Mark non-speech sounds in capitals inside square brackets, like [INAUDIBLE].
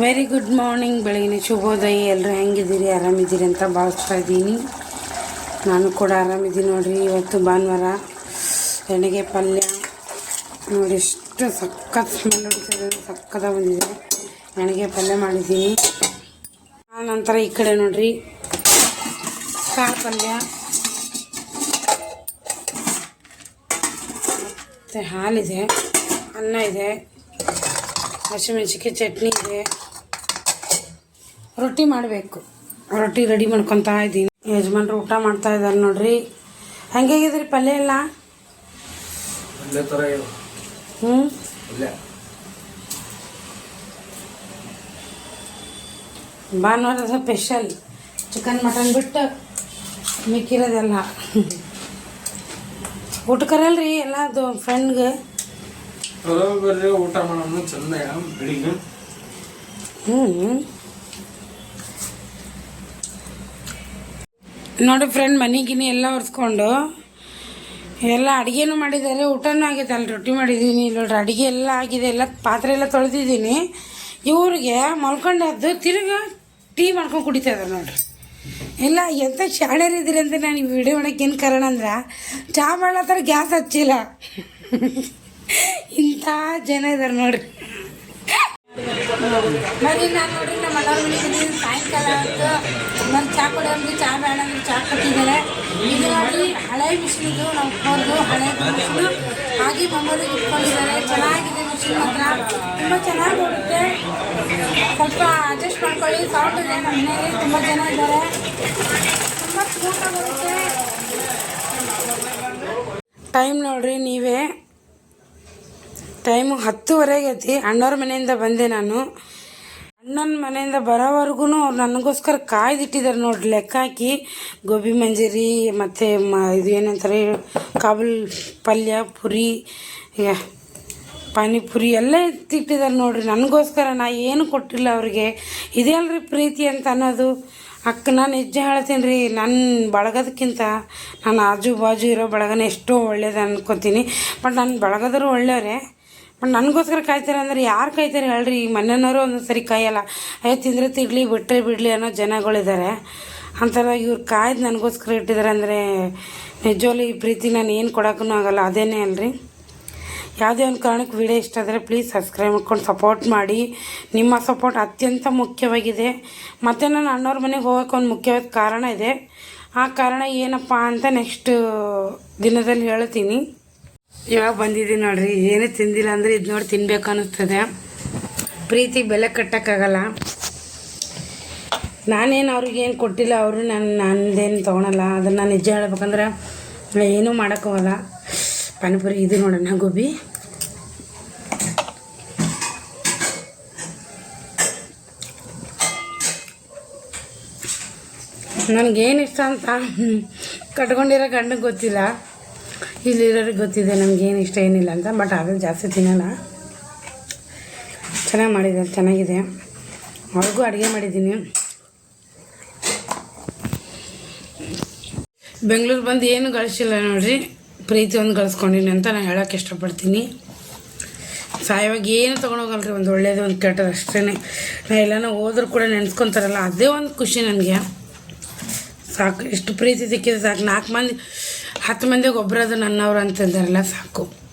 Very good morning ಬೆಳಗಿನ ಶುಭೋದಯ. ಎಲ್ಲರೂ ಹೆಂಗಿದ್ದೀರಿ? ಆರಾಮಿದ್ದೀರಿ ಅಂತ ಭಾವಿಸ್ತಾ ಇದ್ದೀನಿ. ನಾನು ಕೂಡ ಆರಾಮಿದ್ದೀನಿ ನೋಡಿರಿ. ಇವತ್ತು ಭಾನುವಾರ ಎಣ್ಣೆಗೆ ಪಲ್ಯ. ನೋಡಿ, ಎಷ್ಟು ಸಖತ್ ಸ್ಮೆಲ್ ಹೊಡಿತದೆ ಸಕ್ಕದ ಬಂದಿದೆ. ಎಣ್ಣೆಗೆ ಪಲ್ಯ ಮಾಡಿದ್ದೀನಿ. ನಂತರ ಈ ಕಡೆ ನೋಡಿರಿ. ಕಾಳು ಪಲ್ಯ. ಮತ್ತು ಹಾಲಿದೆ. ಅನ್ನ ಇದೆ. ಹಸಿಮೆಣ್ಸಿಕಾಯಿ ಚಟ್ನಿ ಇದೆ. ರೊಟ್ಟಿ ಮಾಡಬೇಕು. ರೊಟ್ಟಿ ರೆಡಿ ಮಾಡ್ಕೊತಾ ಇದ್ದೀನಿ. ಯಜಮಾನ್ರು ಊಟ ಮಾಡ್ತಾ ಇದ್ದಾರೆ ನೋಡ್ರಿ. ಇದ್ರಿ ಪಲ್ಯ ಎಲ್ಲ? ಹ್ಮ್? ಭಾನುವಾರ ಇರು ಹ್ಞೂ ಭಾನುವಾರದ ಸ್ಪೆಷಲ್ ಚಿಕನ್ ಮಟನ್ ಬಿಟ್ಟು ಮಿಕ್ಕಿರೋದೆಲ್ಲ. ಊಟ ಕರಲ್ರಿ ಎಲ್ಲ ಅದು ಫ್ರೆಂಡ್ಗೆ ಊಟ ಮಾಡೋಣ ಚಂದ ಬೆಳಿಗ್ಗೆ ನೋಡಿ ಫ್ರೆಂಡ್ ಮನೆಗಿನಿ ಎಲ್ಲ ಒರೆಸ್ಕೊಂಡು ಎಲ್ಲ ಅಡುಗೆನೂ ಮಾಡಿದ್ದಾರೆ. ಊಟನೂ ಆಗೈತೆ ಅಲ್ಲಿ ರೊಟ್ಟಿ ಮಾಡಿದ್ದೀನಿ. ನೋಡ್ರಿ ಅಡುಗೆ ಎಲ್ಲ ಆಗಿದೆ. ಎಲ್ಲ ಪಾತ್ರೆ ಎಲ್ಲ ತೊಳೆದಿದ್ದೀನಿ. ಇವ್ರಿಗೆ ಮಲ್ಕೊಂಡದ್ದು ತಿರ್ಗ ಟೀ ಮಾಡ್ಕೊಂಡು ಕುಡಿತಾ ಇದ್ದಾರೆ ನೋಡ್ರಿ. ಇಲ್ಲ ಎಂಥ ಶಾಣ್ಯರಿದ್ದೀರಿ ಅಂತ ನಾನು ಈ ವಿಡಿಯೋ ಮಾಡಕ್ಕೆ ಏನು ಕಾರಣ ಅಂದ್ರೆ, ಚಾ ಮಾಡ್ಲತ್ತಾರ ಗ್ಯಾಸ್ ಹಚ್ಚಿಲ್ಲ. [LAUGHS] ಇಂಥ ಜನ ಇದ್ದಾರೆ ನೋಡ್ರಿ. ಮರಿ ನಾನು ನೋಡ್ರಿ ನಮ್ಮ ಬಂದಿದ್ದೀನಿ ಸಾಯಂಕಾಲ ಆಯಿತು. ನಾನು ಚಾ ಕೊಡಿ ಅಂದ್ರೆ ಚಹಾ ಬೇಡ ಅಂದ್ರೆ ಚಹಾ ಕೊಟ್ಟಿದ್ದಾರೆ. ಇದು ನೋಡಿ ಹಳೆ ಮಿಷಿನ್ದು ನಾವು ಫೋನ್ದು ಹಳೆ ಮಿಷಿನು ಹಾಗೆ ಮೊಮ್ಮರಿಗೆ ಇಟ್ಕೊಂಡಿದ್ದಾರೆ. ಚೆನ್ನಾಗಿದೆ ಮಿಷಿನ್ ಮಾತ್ರ. ತುಂಬ ಚೆನ್ನಾಗಿ ಬರುತ್ತೆ ಸ್ವಲ್ಪ ಅಡ್ಜಸ್ಟ್ ಮಾಡ್ಕೊಳ್ಳಿ. ಸೌಂಡ್ ಇದೆ ನಮ್ಮ ಮನೆಯಲ್ಲಿ ತುಂಬ ಜನ ಇದ್ದಾರೆ. ತುಂಬ ಸ್ಮೂತಾಗಿ ಬರುತ್ತೆ ಟೈಮ್ ನೋಡ್ರಿ, ನೀವೇ. ಟೈಮು ಹತ್ತುವರೆಗೆ ಐತಿ ಅಣ್ಣವ್ರ ಮನೆಯಿಂದ ಬಂದೆ ನಾನು. ಅಣ್ಣನ ಮನೆಯಿಂದ ಬರೋವರೆಗೂ ಅವ್ರು ನನಗೋಸ್ಕರ ಕಾಯ್ದಿಟ್ಟಿದ್ದಾರೆ ನೋಡ್ರಿ ಲೆಕ್ಕ ಹಾಕಿ. ಗೋಬಿ ಮಂಜರಿ, ಮತ್ತು ಮ, ಇದು ಏನಂತಾರೆ ಕಾಬುಲ್ ಪಲ್ಯ, ಪುರಿ ಪಾನಿಪುರಿ ಎಲ್ಲ ಎತ್ತಿಟ್ಟಿದ್ದಾರೆ ನೋಡ್ರಿ. ನನಗೋಸ್ಕರ ನಾ ಏನು ಕೊಟ್ಟಿಲ್ಲ ಅವ್ರಿಗೆ. ಇದೇ ಪ್ರೀತಿ ಅಂತ ಅನ್ನೋದು. ಅಕ್ಕ, ನಾನು ನಿಜ ಹೇಳ್ತೀನಿ ರೀ ನನ್ನ ಬಳಗದಕ್ಕಿಂತ ನಾನು ಆಜು ಬಾಜು ಇರೋ ಬಳಗನೇ ಎಷ್ಟೋ ಒಳ್ಳೇದು ಅನ್ಕೋತೀನಿ. ಬಟ್ ನನ್ನ ಬಳಗದರು ಒಳ್ಳೆಯವರೇ. ನನಗೋಸ್ಕರ ಕಾಯ್ತಾರೆ ಅಂದ್ರೆ ಯಾರು ಕಾಯ್ತಾರೆ ಹೇಳ್ರಿ? ಈ ಮನೆಯವರು ಒಂದೊಂದು ಸರಿ ಕಾಯಲ್ಲ. ಅಯ್ಯೋ, ತಿಂದರೆ ತಿಡ್ಲಿ ಬಿಟ್ಟರೆ ಬಿಡಲಿ ಅನ್ನೋ ಜನಗಳಿದ್ದಾರೆ ಅಂಥಲ್ಲ ಇವ್ರು ಕಾಯ್ದು ನನಗೋಸ್ಕರ ಇಟ್ಟಿದ್ದಾರೆ ಅಂದರೆ ನಿಜವಾಗ್ಲೂ ಈ ಪ್ರೀತಿ ನಾನು ಏನು ಕೊಡೋಕ್ಕೂ ಆಗಲ್ಲ. ಅದೇನೇ ಅಲ್ರಿ? ಯಾವುದೇ ಒಂದು ಕಾರಣಕ್ಕೆ ವಿಡಿಯೋ ಇಷ್ಟ ಆದರೆ ಪ್ಲೀಸ್ ಸಬ್ಸ್ಕ್ರೈಬ್ ಮಾಡ್ಕೊಂಡು ಸಪೋರ್ಟ್ ಮಾಡಿ. ನಿಮ್ಮ ಸಪೋರ್ಟ್ ಅತ್ಯಂತ ಮುಖ್ಯವಾಗಿದೆ. ಮತ್ತು ನಾನು ಅಣ್ಣವ್ರ ಮನೆಗೆ ಹೋಗೋಕೆ ಒಂದು ಮುಖ್ಯವಾದ ಕಾರಣ ಇದೆ. ಆ ಕಾರಣ ಏನಪ್ಪ ಅಂತ ನೆಕ್ಸ್ಟ್ ದಿನದಲ್ಲಿ ಹೇಳ್ತೀನಿ. ಇವಾಗ ಬಂದಿದ್ದೀನಿ ನೋಡ್ರಿ, ಏನೂ ತಿಂದಿಲ್ಲ ಅಂದರೆ ಇದು ನೋಡಿ ತಿನ್ಬೇಕು ಅನ್ನಿಸ್ತದೆ. ಪ್ರೀತಿ ಬೆಲೆ ಕಟ್ಟೋಕ್ಕಾಗಲ್ಲ. ನಾನೇನು ಅವ್ರಿಗೇನು ಕೊಟ್ಟಿಲ್ಲ, ಅವರು ನಾನು ನಂದೇನು ತೊಗೊಳಲ್ಲ. ಅದನ್ನು ನಿಜ ಹೇಳ್ಬೇಕಂದ್ರೆ ಏನೂ ಮಾಡೋಕ್ಕೋಗಲ್ಲ ಪಾನಿಪುರಿ ಇದು ನೋಡೋಣ ಗೋಬಿ. ನನಗೇನು ಇಷ್ಟ ಅಂತ ಕಟ್ಕೊಂಡಿರೋ ಗಂಡಗೆ ಗೊತ್ತಿಲ್ಲ. ಇಲ್ಲಿರೋರಿಗೆ ಗೊತ್ತಿದೆ ನಮಗೇನು ಇಷ್ಟ, ಏನಿಲ್ಲ ಅಂತ ಬಟ್ ಆದರೆ ಜಾಸ್ತಿ ತಿನ್ನಲ್ಲ. ಚೆನ್ನಾಗಿ ಮಾಡಿದೆ, ಚೆನ್ನಾಗಿದೆ. ಅವ್ರಿಗೂ ಅಡುಗೆ ಮಾಡಿದ್ದೀನಿ. ಬೆಂಗಳೂರು ಬಂದು ಏನು ಗಳಿಸಿಲ್ಲ ನೋಡ್ರಿ. ಪ್ರೀತಿ ಒಂದು ಗಳಿಸ್ಕೊಂಡಿನಿ ಅಂತ ನಾನು ಹೇಳೋಕ್ಕೆ ಇಷ್ಟಪಡ್ತೀನಿ. ಸಾಯವಾಗಿ ಏನು ತೊಗೊಂಡೋಗಲ್ರಿ, ಒಂದು ಒಳ್ಳೇದು, ಒಂದು ಕೆಟ್ಟದ್ದು ಅಷ್ಟೇ ನಾ ಎಲ್ಲನೂ ಹೋದ್ರೂ ಕೂಡ ನೆನೆಸ್ಕೊತಾರಲ್ಲ, ಅದೇ ಒಂದು ಖುಷಿ ನನಗೆ. ಸಾಕು, ಎಷ್ಟು ಪ್ರೀತಿ ಸಿಕ್ಕಿದೆ, ಸಾಕು. ನಾಲ್ಕು ಮಂದಿ ಹತ್ತು ಮಂದಿಗೆ ಒಬ್ಬರದು ನನ್ನವ್ರು ಅಂತಂದಾರಲ್ಲ ಸಾಕು.